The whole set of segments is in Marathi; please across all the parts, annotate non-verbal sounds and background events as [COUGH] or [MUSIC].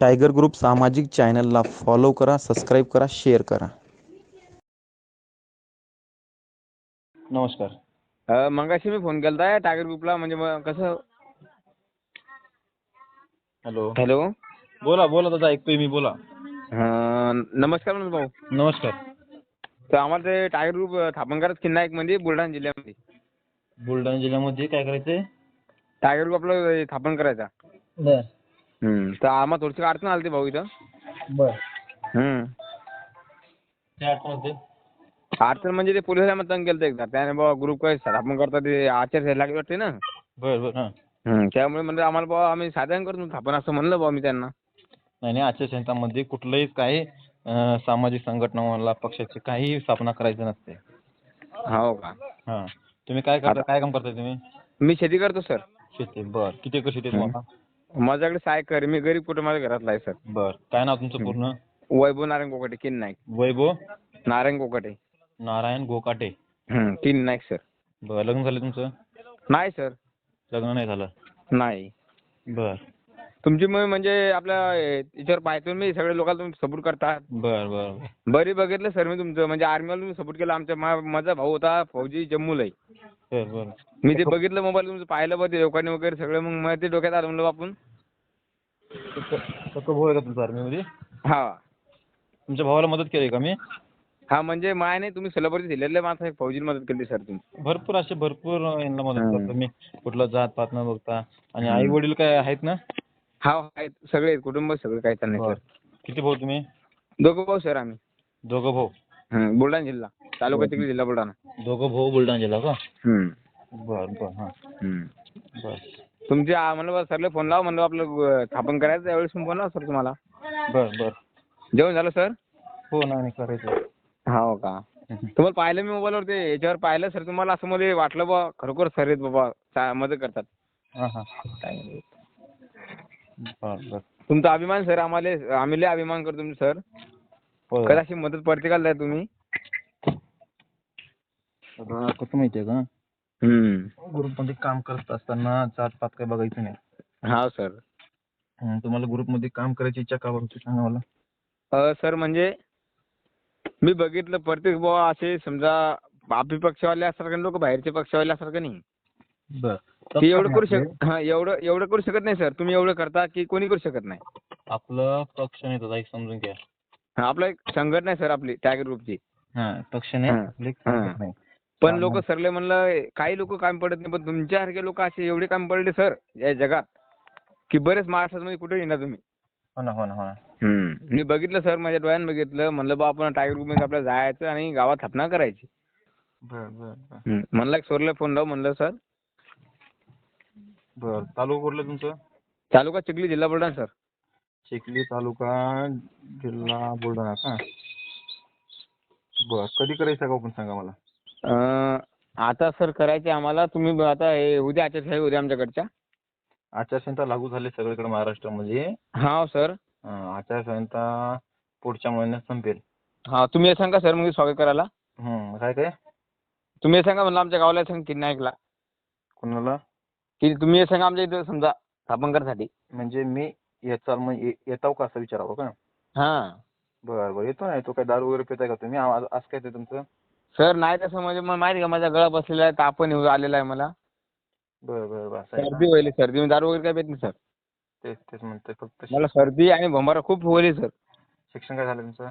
टायगर ग्रुप सामाजिक चॅनलला फॉलो करा सबस्क्राईब करा शेअर करा. नमस्कार. अ, मगाशी मी फोन केलता टायगर ग्रुपला म्हणजे मग कसं? हॅलो. हॅलो. बोला बोला दादा ऐकतोय मी बोला. नमस्कार म्हणलं भाऊ. नमस्कार. तर आम्हाला ते टायगर ग्रुप स्थापन करायचं किन्ना एक मध्ये बुलढाणा जिल्ह्यामध्ये. बुलढाणा जिल्ह्यामध्ये काय करायचंय? टायगर ग्रुप आपलं स्थापन करायचा. बर. तर आम्हाला थोडीशी अडचण आली भाऊ इथं. बर. हम्म. काय अडचण होते? म्हणजे ते पोलिसांनी आम्हाला तंग केलं एकदा. त्याने बाबा ग्रुप काय स्थापन करता ते आचारसंहिता लागली वाटते ना. बर बर हां. हम्म. त्यामुळे म्हणजे आम्हाला बाबा आम्ही साधारण करतो स्थापन असं म्हणलं बाबा मी त्यांना. नाही नाही आचारसंहितामध्ये कुठलंही काही सामाजिक संघटना पक्षाची काही स्थापना करायची नसते. हो का? हां. तुम्ही काय करता? काय काम करताय तुम्ही? मी शेती करतो सर. शेती बर. किती एकर शेती आहे तुम्हाला? माझ्याकडे सहा एकर मी गरीब कुटुंबाच्या घरातला आहे सर. बर. काय नाव तुमचं पूर्ण? वैभव नारायण कोकाटे किन नाईक वैभव? नारायण कोकाटे नारायण गोकाटे. हम्म. किन नाईक सर. बर लग्न झालं तुमचं? नाही सर. लग्न नाही झालं. नाही. बर. तुमची मग म्हणजे आपल्या याच्यावर पाहतो मी सगळे लोकांना तुम्ही सपोर्ट करतात. बर बर बर. बघितलं सर मी तुमचं. म्हणजे आर्मीला तुम्ही सपोर्ट केला आमच्या मा- माझा भाऊ होता फौजी जम्मूला आहे. बर बर. मी ते बघितलं मोबाईल तुमचं पाहिलं बघ ते लोकांनी वगैरे सगळं मग मला ते डोक्यात आलं म्हणलं आपण सक्क भाऊ आहे का तुमचा आर्मीमध्ये? हा. तुमच्या भावाला मदत केली का मी? हा म्हणजे माय नाही तुम्ही सलापती जिल्ह्यातले माणसं एक फौजीला मदत केली सर तुम्ही. भरपूर असे भरपूर यांना मदत. करतो मी कुठलं जात पात न बघता. आणि आई वडील काय आहेत ना? हा आहेत. सगळे आहेत कुटुंब सगळं काही नाही बर. सर. किती भाऊ तुम्ही? दोघं भाऊ सर आम्ही. दोघं भाऊ? बुलढाणा जिल्हा. तालुका चिखली जिल्हा बुलढाणा. दोघं भाऊ बुलढाणा जिल्हा का? बर बर हां. बर. तुमचे आ- म्हणलं बा सरले फोन लाव म्हणलं आपलं स्थापन करायचं त्यावेळेस मी फोन लाव सर तुम्हाला. बर बर. जेवण झालं सर? हो नाही करायचं हो का? तुम्हाला पाहिलं मी मोबाईलवर ते याच्यावर पाहिलं सर तुम्हाला असं मध्ये वाटलं बा खरोखर सर आहेत बाबा चा- मदत करतात. हां हां. बर बर. तुमचा अभिमान सर आम्हाला आम्ही लय अभिमान करतो तुमचं सर. कधी अशी मदत पडते का द्या तुम्ही. आता कसं माहिती आहे का? हम्म. ग्रुपमध्ये काम करत असताना जात पात काय बघायचं नाही. हा सर हं, तुम्हाला ग्रुपमध्ये काम करायची इच्छा का बरं होती सांगा मला. अ, सर म्हणजे मी बघितलं प्रत्येक बुवा असे समजा आपली पक्षवाले असतात का लोक बाहेरचे पक्षवाले असतात का नाही? ते एवढं करू शक हा एवढं एवढं करू शकत नाही सर तुम्ही एवढं करता की कोणी करू शकत नाही? आपलं पक्ष नाही दादा एक समजून घ्या. हा, आपला एक संघटना आहे सर आपली टायगर ग्रुपची हा पक्ष नाही हां. आपलं एक हां. संघटना आहे. पण लोक. सरले म्हणलं काही लोक काम पडत नाही पण तुमच्यासारखे लोक असे एवढे काम पडले सर या जगात की बरेच महाराष्ट्रामध्ये कुठे येणार तुम्ही? हो ना हो ना हो ना. मी बघितलं सर माझ्या डोळ्यानं बघितलं म्हणलं बा आपण टायगर ग्रुपमध्ये आपल्याला जायचं आणि गावात स्थापना करायची. बर बर बर. हम्म. म्हणलं एक सोरला फोन लाव म्हणलं सर. बर तालुका कुठलं तुमचं? तालुका चिखली जिल्हा बुलढाणा सर. चिखली तालुका जिल्हा बुलढाणा का? बर कधी करायचं का पण सांगा मला? आता सर करायचे आम्हाला. तुम्ही आता हे उद्या आचारसंहिता उद्या आमच्याकडच्या. आचारसंहिता लागू झाली सगळीकडे महाराष्ट्रामध्ये. हा सर आचारसंहिता पुढच्या महिन्यात संपेल. हा तुम्ही हे सांगा सर मग स्वागत करायला. काय काय? तुम्ही हे सांगा म्हणलं आमच्या गावाला सांग की नाईकला कोणाला? की तुम्ही हे सांगा आमच्या इथं समजा स्थापन करायसाठी म्हणजे मी याचा मग ये- येताव का असं विचारावं का? हा. बर बर येतो ना येतो. काय दारू वगैरे पिताय का तुम्ही? आज काय ते तुमचं? सर नाही तसं म्हणजे मग माहिती का माझा गळा बसलेला आहे तापण येऊ आलेला आहे मला. बर बर बर असं आहे सर्दी का? व्हायली सर्दी. मी दारू वगैरे काय पेत नाही सर. तेच तेच म्हणतोय फक्त मला सर्दी आणि भंबारा खूप व्हायली सर. शिक्षण काय झालं तुमचं?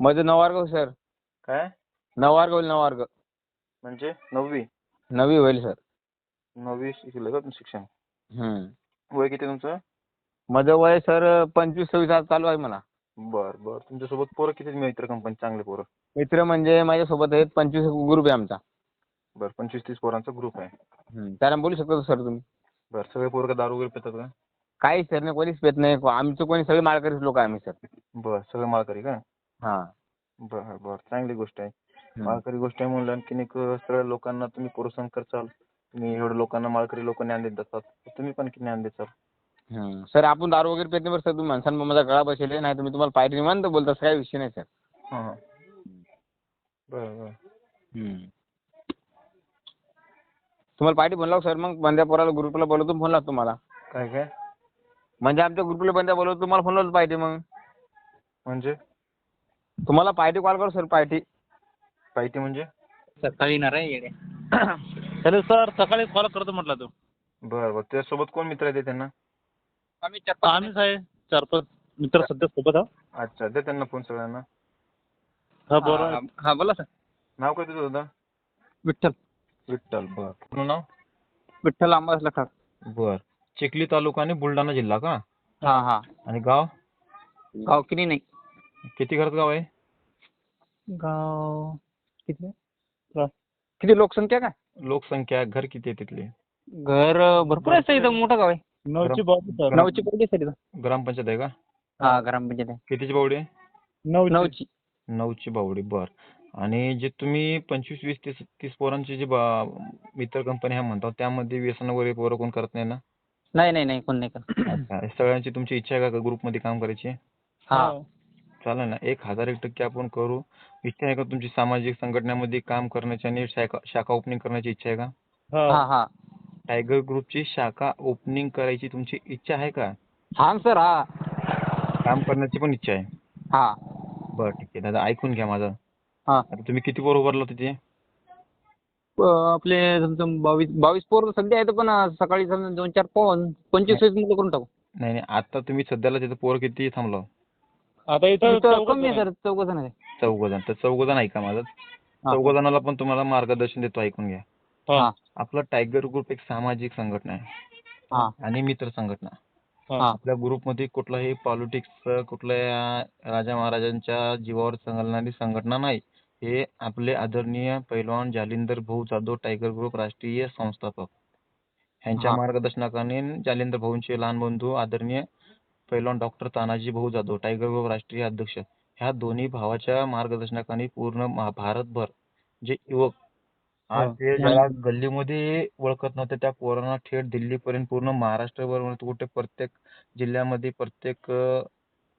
माझं नवार्ग सर. काय? नवार्ग होईल नवार्ग म्हणजे? नववी? नवी होईल सर. नववी शिकलं का तुम्ही शिक्षण? हम्म. वय किती तुमचं? माझं वय सर पंचवीस सव्वीस आज चालू आहे मला. बर बर. तुमच्यासोबत पोरं किती मित्र कंपनी चांगले पोरं. मित्र म्हणजे माझ्यासोबत आहेत पंचवीस ग्रुप आहे आमचा. बर पंचवीस तीस पोरांचा ग्रुप आहे. हम्म. त्यांना बोलू शकतो सर तुम्ही? बर सगळे पोरं का दारू वगैरे पितात का? काही सर नाही कोणीच पेत नाही. आमचं कोणी सगळे माळकरीच लोक आहे आम्ही सर बर सगळे माळकरी का? हा. बर बर चांगली गोष्ट आहे. हम्म. माळकरी गोष्ट आहे म्हणलं आणखीन एक सगळ्या लोकांना तुम्ही प्रोत्साहन करचाल तुम्ही एवढ्या लोकांना माळकरी लोक ज्ञान देत तर तुम्ही पण किती ज्ञान देचाल हम्म. सर आपण दारू वगैरे पेत नाही बरं सर तुम्ही माणसांना माझा गळा बसेल. नाही तुम्ही तुम्हाला पाहिजे निवांत बोलता असं काही विषय नाही सर हां. तुम्हाला पार्टी फोन लाव सर मग बंद्या पोराला ग्रुपला बोलवतो फोन लागतो मला. काय काय? म्हणजे आमच्या ग्रुपला बंद बोलवतो तुम्हाला फोनवर पाहिजे मग. म्हणजे? तुम्हाला पार्टी कॉल करू सर पार्टी. पाहिजे म्हणजे? सकाळी येणार आहे येडे. [COUGHS] हॅलो सर सकाळी कॉल करतो म्हटलं तू. बरं बरं. त्याच्यासोबत कोण मित्र आहे त्यांना? आम्ही चार आम्हीच आहे. चार पाच मित्र सध्या सोबत आहो अच्छा दे त्यांना फोन सगळ्यांना. हा बरं हा बोला सर. नाव काय तुझं दादा? विठ्ठल. विठ्ठल बर. पूर्ण नाव? विठ्ठल अंबादास लखार. बर. चिखली तालुका आणि बुलढाणा जिल्हा का? हा हा. आणि गाव? गाव किती नाही किती घरात गाव आहे? गाव किती? किती लोकसंख्या काय? लोकसंख्या घर किती आहे तिथली? घर भरपूर आहे सर इथं मोठं गाव आहे. नऊची बाजू सर. नऊची पडली सर इथं. ग्रामपंचायत आहे का? हा ग्रामपंचायत आहे. कितीची बावडी आहे? नऊची. नऊची. नऊची बावडी बर. आणि जे तुम्ही पंचवीस वीस तीस तीस पोरांची जी बा- मित्र कंपनी आहे म्हणता त्यामध्ये व्यसन वगैरे पोरं कोण करत नाही ना? नाही नाही नाही कोण नाही करत. अच्छा. हे सगळ्यांची तुमची इच्छा आहे का ग्रुपमध्ये काम करायची? हा. चालेल ना एक हजार एक टक्के आपण करू. इच्छा आहे का तुमची सामाजिक संघटनेमध्ये काम करण्याची आणि शाखा शाखा ओपनिंग करण्याची इच्छा आहे का? हा. हा हा. टायगर ग्रुपची शाखा ओपनिंग करायची तुमची इच्छा आहे का? हा सर हा. काम करण्याची पण इच्छा आहे. हा. बरं ठीक आहे. दादा ऐकून घ्या माझं. हा. आता तुम्ही किती पोरं उभारला तिथे अं, आपले समजा बावीस बावीस पोर सध्या आहेत पण अं, सकाळी समजा दोन चार पाऊन पंचवीस वीस मुलं करून टाकू. नाही नाही. आता तुम्ही सध्याला तिथे पोरं किती थांबलो? आता इथं कमी आहे जण सर. चौघ जण आहे चौघ जण तर चौघ जण ऐका माझं? चौघ जणाला पण तुम्हाला मार्गदर्शन देतो ऐकून घ्या. हा. हा. आपलं टायगर ग्रुप एक सामाजिक संघटना आहे. हा. आणि मित्र संघटना. आपल्या ग्रुपमध्ये कुठलाही पॉलिटिक्स कुठल्या राजा महाराजांच्या जीवावर चालणारी संघटना नाही. हे आपले आदरणीय पैलवान जालिंदर भाऊ जाधव टायगर ग्रुप राष्ट्रीय संस्थापक. ह्यांच्या हा. मार्गदर्शनाखाली जालिंदर भाऊंचे लहान बंधू आदरणीय पैलवान डॉक्टर तानाजी भाऊ जाधव टायगर ग्रुप राष्ट्रीय अध्यक्ष. ह्या दोन्ही भावाच्या मार्गदर्शनाखाली पूर्ण भारतभर जे युवक आज हा. जे ज्याला गल्लीमध्ये ओळखत नव्हते त्या पोरांना थेट दिल्लीपर्यंत पूर्ण महाराष्ट्रभर कुठे प्रत्येक जिल्ह्यामध्ये प्रत्येक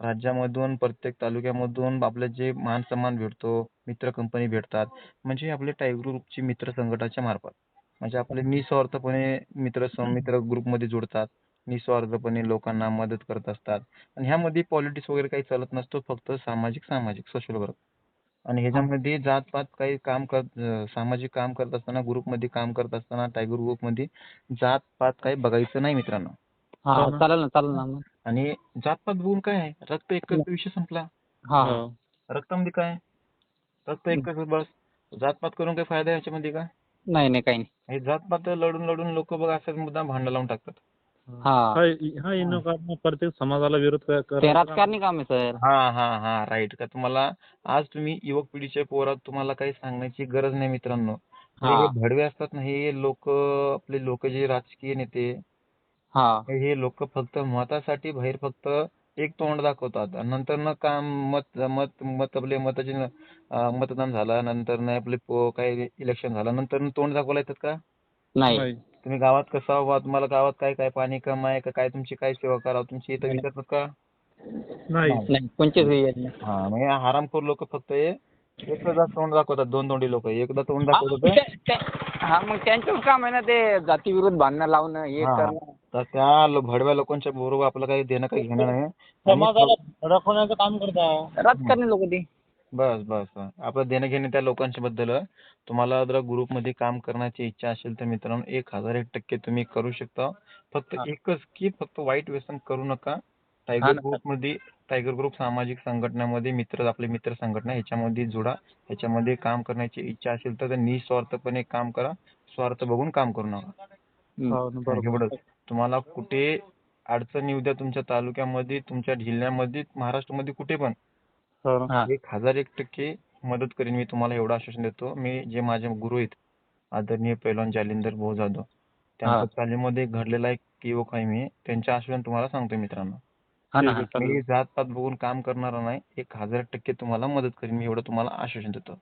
राज्यामधून प्रत्येक तालुक्यामधून आपले जे मान सन्मान भेटतो मित्र कंपनी भेटतात म्हणजे आपले टायगर ग्रुपची मित्र संघटनाच्या मार्फत. म्हणजे आपले निस्वार्थपणे मित्र मित्र ग्रुपमध्ये जुडतात निस्वार्थपणे लोकांना मदत करत असतात. आणि ह्यामध्ये पॉलिटिक्स वगैरे काही चालत नसतो फक्त सामाजिक सामाजिक सोशल वर्क आणि ह्याच्यामध्ये जातपात काही काम करत सामाजिक काम करत असताना ग्रुपमध्ये काम करत असताना टायगर ग्रुपमध्ये जातपात काही बघायचं नाही मित्रांनो. हा हो. चालेल ना चालेल ना आणि जातपात बघून काय आहे? रक्त एकच विषय संपला. हा. हा. रक्तामध्ये काय? आहे? रक्त एकच बस. जातपात करून काही फायदा आहे याच्यामध्ये का? नाही नाही काही नाही. जातपात लढून लढून लोक बघा असंच मुद्दा भांडण लावून टाकतात. हा. हा हा प्रत्येक समाजाला विरोध ते राजकारणी काम आहे सर. हा हा हा राईट का तुम्हाला आज तुम्ही युवक पिढीच्या पोरात तुम्हाला काही सांगण्याची गरज नाही मित्रांनो. हा. भडवे असतात ना हे लोक आपले लोक जे राजकीय नेते हा. हे लोक फक्त मतासाठी बाहेर फक्त एक तोंड दाखवतात. आणि नंतर न काम मत मत मत आपले मताचे मतदान झालं नंतर न आपले काय इलेक्शन झालं नंतर तोंड दाखवायला येतात का? नाही. नाही. तुम्ही गावात कसं व्हा तुम्हाला गावात काय काय पाणी कम आहे का? काय तुमची काय सेवा करावं? तुमची इथं. विचारतात का? नाही. नाही. कोणचेच हे येत नाही. हा म्हणजे हरामखोर लोक फक्त हे. एकदा तोंड दाखवतात दोन तोंडी लोक. एकदा तोंड हा, दाखवतात हा मग त्यांचं काम आहे ना ते जातीविरुद्ध भांडणं लावणं हे हा. करणं. तर त्या लो- भडव्या लोकांच्या बरोबर आपलं काही देणं काही घेणं नाही. आणि समाजाला भडकवण्याचं काम करता. राजकारणी लोक ते. बस बस बस. आपलं देणं घेणं त्या लोकांच्या बद्दल आहे. तुम्हाला जर ग्रुपमध्ये काम करण्याची इच्छा असेल तर मित्रांनो एक हजार एक टक्के तुम्ही करू शकता फक्त हा. एकच की फक्त वाईट व्यसन करू नका हा टायगर ना. ग्रुपमध्ये टायगर ग्रुप सामाजिक संघटनामध्ये मित्र आपले मित्र संघटना ह्याच्यामध्ये जुडा ह्याच्यामध्ये काम करण्याची इच्छा असेल तर निस्वार्थपणे काम करा स्वार्थ बघून काम करू नका हो ना, बरोबर एवढंच तुम्हाला कुठे अडचण येऊ द्या तुमच्या तालुक्यामध्ये तुमच्या जिल्ह्यामध्ये महाराष्ट्रामध्ये कुठे पण. एक हजार एक टक्के मदत करीन मी तुम्हाला एवढं आश्वासन देतो. मी जे माझे गुरु आहेत आदरणीय पैलवान जालिंदर भाऊ जाधव त्यांच्या. चालीमध्ये घडलेला एक युवक आहे मी. त्यांचे आश्वासन तुम्हाला सांगतो मित्रांनो. ना मी चालेल. जातपात बघून काम करणारा नाही. एक हजार टक्के तुम्हाला मदत करीन मी एवढं तुम्हाला आश्वासन देतो.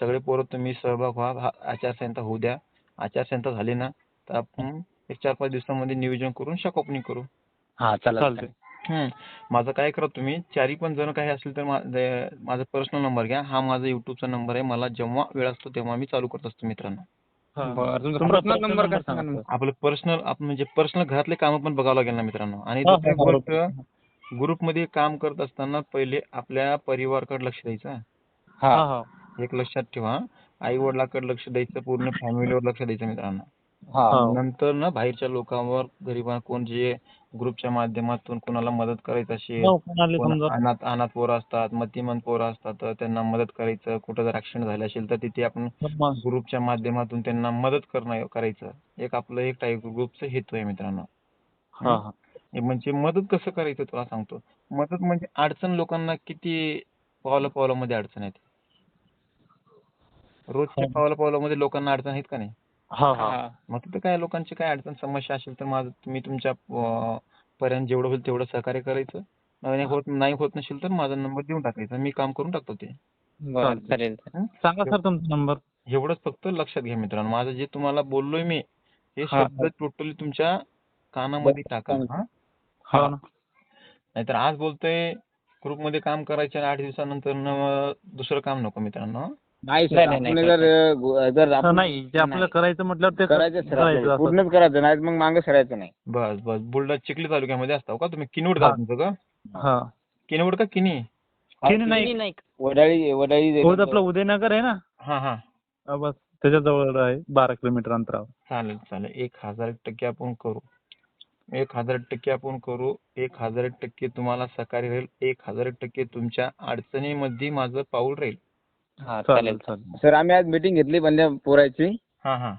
सगळे पोरं तुम्ही सहभाग व्हा. आचारसंहिता होऊ द्या. आचारसंहिता झाली ना तर आपण एक चार पाच दिवसामध्ये नियोजन करून शाखा ओपनिंग करू. हा चालेल. माझं काय करा तुम्ही चारी पण जण काही असेल तर माझा पर्सनल नंबर घ्या. हा माझा युट्यूबचा नंबर आहे. मला जेव्हा वेळ असतो तेव्हा मी चालू करत असतो मित्रांनो. आपलं पर्सनल म्हणजे पर्सनल घरातले कामं पण बघावं लागेल ना मित्रांनो. आणि हा, दुसरी हा, गोष्ट ग्रुपमध्ये काम करत असताना पहिले आपल्या परिवाराकडे लक्ष द्यायचं. हा. हा एक लक्षात ठेवा. आई वडिलाकडे लक्ष द्यायचं. पूर्ण फॅमिलीवर लक्ष द्यायचं मित्रांनो. हा. नंतर ना बाहेरच्या लोकांवर गरिबा कोण जे ग्रुपच्या माध्यमातून कोणाला मदत करायचं असेल हो, कोणाला कोण समजा अनाथ अनाथ पोरं असतात मतिमंद पोरं असतात तर त्यांना मदत करायचं कुठं जर ऍक्सिडेंट झाले असेल तर तिथे आपण ग्रुपच्या माध्यमातून त्यांना मदत करणं करायचं. एक आपलं एक टाईप ग्रुपचं हेतू आहे मित्रांनो. हा हा. हे म्हणजे मदत कसं करायचं तुला सांगतो. मदत म्हणजे अडचण लोकांना किती पावला पावलामध्ये अडचण आहेत रोजच्या हा. पावला पावलामध्ये लोकांना अडचण आहेत का नाही? हा हा. मग तिथं काय लोकांची काय अडचण समस्या असेल तर माझं तुम्ही तुमच्या अं, पर्यंत जेवढं होईल तेवढं सहकार्य करायचं. नाही होत नाही होत नसेल तर माझा नंबर देऊन टाकायचा. मी काम करून टाकतो ते. बरं चालेल. सांगा सर तुमचा नंबर. एवढंच फक्त लक्षात घ्या मित्रांनो. माझं जे तुम्हाला बोललोय मी हे हा. शब्द टोटली तुमच्या कानामध्ये टाका हा? हो ना. नाहीतर आज बोलतोय ग्रुपमध्ये काम करायचे आणि आठ दिवसानंतर न दुसरं काम नको मित्रांनो नाही सर नाही, नाही, आपण नाही, जर गु- जर हा, आपण नाही जे आपल्याला करायचं म्हटल्यावर ते करायचं सर करायचं आपल्याला. असं. पूर्णच करायचं नाही मग मागे सरायचं नाही. बस बस. बुलढाणा चिखली तालुक्यामध्ये असता का तुम्ही? किनवड हा. गाव तुमचं का? हा. किनवड का किनी? किनी नाही. वडाळी वडाळी हो आपलं उदयनगर आहे ना? हा हा. हा, बस. त्याच्याजवळ आहे बारा किलोमीटर अंतरावर. चालेल चालेल. एक हजार टक्के आपण करू. एक हजार टक्के आपण करू. एक हजार एक टक्के तुम्हाला सहकार्य राहील. एक हजार टक्के तुमच्या अडचणीमध्ये माझं पाऊल राहील. चालेल चालेल सर आम्ही आज मीटिंग घेतली बंद्या पोरायची हा हा.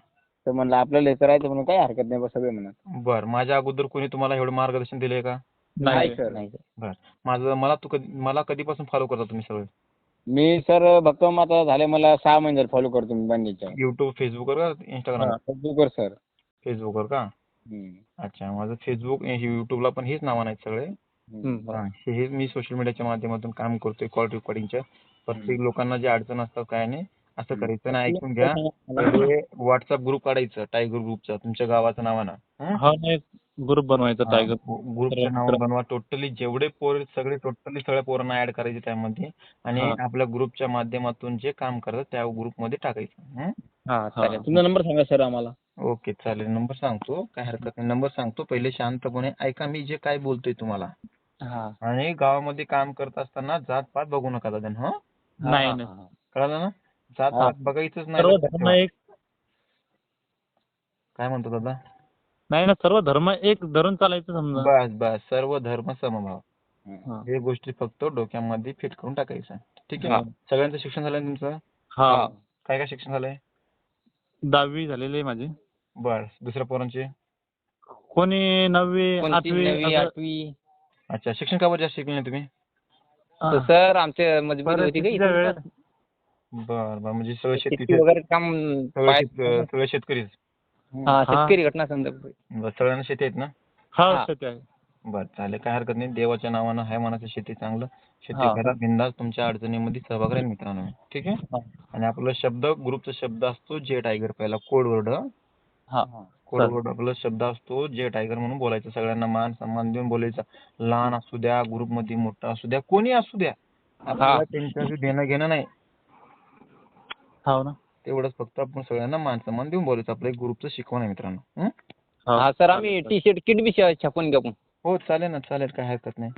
तर म्हणलं आपल्याला हे करायचं म्हणून काही हरकत नाही सगळे म्हणत. बर माझ्या अगोदर कोणी तुम्हाला एवढं मार्गदर्शन दिलंय का? नाही सर माझं मला तू कधी मला कधीपासून फॉलो करता तुम्ही सगळे? मी सर मग आता झाले मला सहा महिने झाले फॉलो करतो मी बंदीच्या युट्यूब फेसबुकवर का इंस्टाग्राम फेसबुकवर सर. फेसबुकवर का? अच्छा माझं फेसबुक युट्यूबला पण हेच नावं आहेत सगळे. हा, हे हे मी सोशल मीडियाच्या माध्यमातून काम करतोय कॉल रेकॉर्डिंगच्या प्रत्येक लोकांना जे अडचण असतात काय नाही असं करायचं नाही. ऐकून घ्या. व्हॉट्सअप ग्रुप काढायचं टायगर ग्रुपचा तुमच्या गावाचं नावानं ग्रुप बनवायचा टायगर ग्रुपचं नाव बनवा. टोटली जेवढे पोर सगळे टोटली सगळ्या पोरांना ऍड करायचे त्यामध्ये. आणि. आपल्या ग्रुपच्या माध्यमातून जे काम करतात त्या ग्रुपमध्ये टाकायचं. तुमचा नंबर सांगा सर आम्हाला. ओके चालेल. नंबर सांगतो. काय हरकत नाही. नंबर सांगतो. पहिले शांतपणे ऐका मी जे काय बोलतोय तुम्हाला. आणि गावामध्ये काम करत असताना जात पात बघू नका दादा. हं? नाही कळलं ना? जात हा. पात बघायचंच सर्व नाही धर्म एक. काय म्हणतो दादा? नाही ना सर्व धर्म एक धरून चालायचं समजा. बस बस. सर्व धर्म समभाव. हा. हे गोष्टी फक्त डोक्यामध्ये फिट करून टाकायचं. ठीक हा. आहे सगळ्यांचं शिक्षण झालंय ना तुमचं? हा. काय काय शिक्षण झालंय? दहावी झालेली आहे माझी. बर. दुसऱ्या पोरांचे? कोणी नववी आठवी असं- आठवी. अच्छा. शिक्षण का बरं जास्त शिकले नाही तुम्ही? हा. सर आमचे मजबुरी होती परिस्थितीच्या का वेळेस? बर बर म्हणजे सगळं शेती वगैरे काम सगळं पाय- शेत- सगळं शेतकरीच. हा. शेतकरी घटना संदर्भ बरं, सगळ्यांना शेती आहेत ना? हा हा. शेती आहे. बरं चालेल काय हरकत नाही. देवाच्या नावानं हाय मनाचं शेती चांगलं. शेती हा. करा बिंदास तुमच्या अडचणीमध्ये सहभाग राहील मित्रांनो. ठीक आहे? हा. आणि आपला शब्द ग्रुपचा शब्द असतो जे टायगर पहिला कोड वर्ड हा. आपला शब्द असतो जे टायगर म्हणून बोलायचं. सगळ्यांना मान सन्मान देऊन बोलायचं. लहान असू द्या ग्रुपमध्ये मोठा असू द्या कोणी असू द्या. आपल्याला त्यांच्याशी देणं घेणं नाही. हो ना. तेवढंच फक्त आपण सगळ्यांना मान सन्मान देऊन बोलायचं. आपलं एक ग्रुपचं शिकवण आहे मित्रांनो. हं? हा. हा सर आम्ही टी शर्ट किट बी छापून घेऊ हो चालेल ना चालेल. काय हरकत नाही.